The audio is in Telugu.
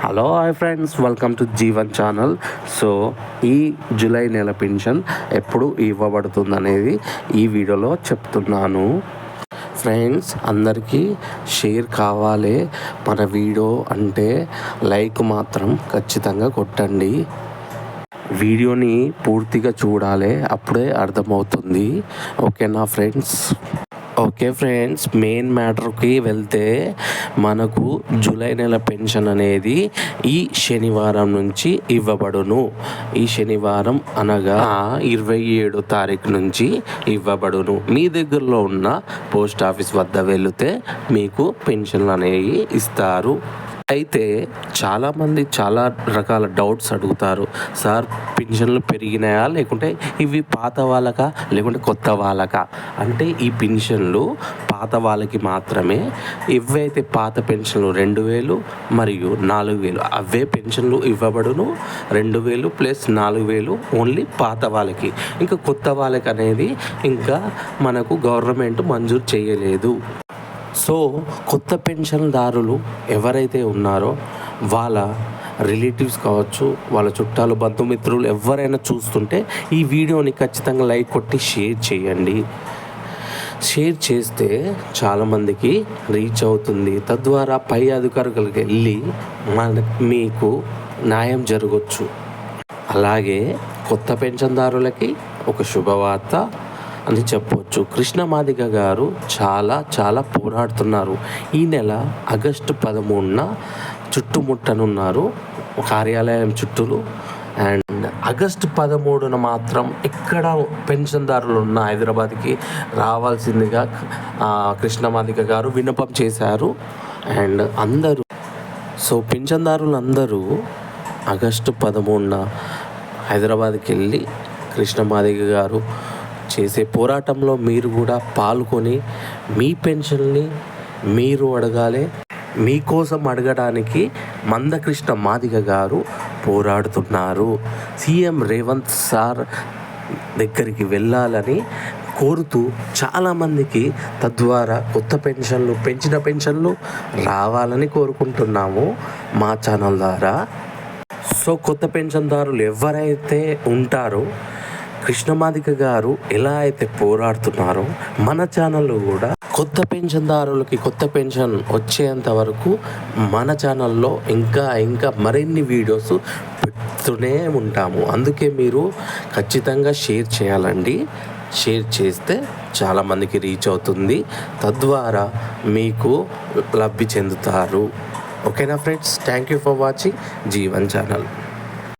Hello hi friends welcome to Jeevan channel so ఈ జూలై నెల పెన్షన్ ఎప్పుడు ఇవ్వబడుతుంది అనేది ఈ వీడియోలో చెప్తున్నాను. ఫ్రెండ్స్ అందరికీ షేర్ కావాలి. మన వీడియో అంటే లైక్ మాత్రం ఖచ్చితంగా కొట్టండి. వీడియోని పూర్తిగా చూడాలి అప్పుడే అర్థమవుతుంది. ఓకేనా ఫ్రెండ్స్ ఓకే ఫ్రెండ్స్ మెయిన్ మ్యాటర్కి వెళ్తే మనకు జూలై నెల పెన్షన్ అనేది ఈ శనివారం నుంచి ఇవ్వబడును. ఈ శనివారం అనగా ఇరవై ఏడు తారీఖు నుంచి ఇవ్వబడును. మీ దగ్గరలో ఉన్న పోస్ట్ ఆఫీస్ వద్ద వెళితే మీకు పెన్షన్లు అనేవి ఇస్తారు. అయితే చాలామంది చాలా రకాల డౌట్స్ అడుగుతారు. సార్ పెన్షన్లు పెరిగినాయా? లేకుంటే ఇవి పాత వాళ్ళకా? లేకుంటే కొత్త వాళ్ళకా? అంటే ఈ పెన్షన్లు పాత వాళ్ళకి మాత్రమే. ఇవైతే పాత పెన్షన్లు రెండు వేలు మరియు నాలుగు వేలు. అవే పెన్షన్లు ఇవ్వబడును రెండు వేలు ప్లస్ నాలుగు వేలు ఓన్లీ పాత వాళ్ళకి. ఇంకా కొత్త వాళ్ళకి అనేది ఇంకా మనకు గవర్నమెంట్ మంజూరు చేయలేదు. సో కొత్త పెన్షన్దారులు ఎవరైతే ఉన్నారో వాళ్ళ రిలేటివ్స్ కావచ్చు వాళ్ళ చుట్టాలు బంధుమిత్రులు ఎవరైనా చూస్తుంటే ఈ వీడియోని ఖచ్చితంగా లైక్ కొట్టి షేర్ చేయండి. షేర్ చేస్తే చాలామందికి రీచ్ అవుతుంది. తద్వారా పై అధికారులకు వెళ్ళి మన మీకు న్యాయం జరగవచ్చు అలాగే కొత్త పెన్షన్దారులకి ఒక శుభవార్త అని చెప్పవచ్చు కృష్ణమాదిగ గారు చాలా చాలా పోరాడుతున్నారు. ఈ నెల ఆగస్టు పదమూడున చుట్టుముట్టనున్నారు కార్యాలయం చుట్టూలు. అండ్ ఆగస్టు పదమూడున మాత్రం ఎక్కడ పెన్షన్దారులు ఉన్న హైదరాబాద్కి రావాల్సిందిగా కృష్ణమాదిక కృష్ణమాదిగ గారు విన్నపం చేశారు. అండ్ అందరూ సో పెన్షన్దారులు అందరూ ఆగస్టు పదమూడున హైదరాబాద్కి వెళ్ళి కృష్ణమాదిగ గారు చేసే పోరాటంలో మీరు కూడా పాల్గొని మీ పెన్షన్ని మీరు అడగాలి. మీకోసం అడగడానికి మందకృష్ణ మాదిగ గారు పోరాడుతున్నారు. సీఎం రేవంత్ సార్ దగ్గరికి వెళ్ళాలని కోరుతూ చాలామందికి తద్వారా కొత్త పెన్షన్లు పెంచిన పెన్షన్లు రావాలని కోరుకుంటున్నాము మా ఛానల్ ద్వారా. సో కొత్త పెన్షన్దారులు ఎవరైతే ఉంటారో కృష్ణమాదిక గారు ఎలా అయితే పోరాడుతున్నారో మన ఛానల్లో కూడా కొత్త పెన్షన్దారులకి కొత్త పెన్షన్ వచ్చేంత వరకు మన ఛానల్లో ఇంకా ఇంకా మరిన్ని వీడియోస్ పెడుతూనే ఉంటాము. అందుకే మీరు ఖచ్చితంగా షేర్ చేయాలండి. షేర్ చేస్తే చాలామందికి రీచ్ అవుతుంది. తద్వారా మీకు లబ్ధి చెందుతారు. ఓకేనా friends? Thank you for watching. Jeevan channel.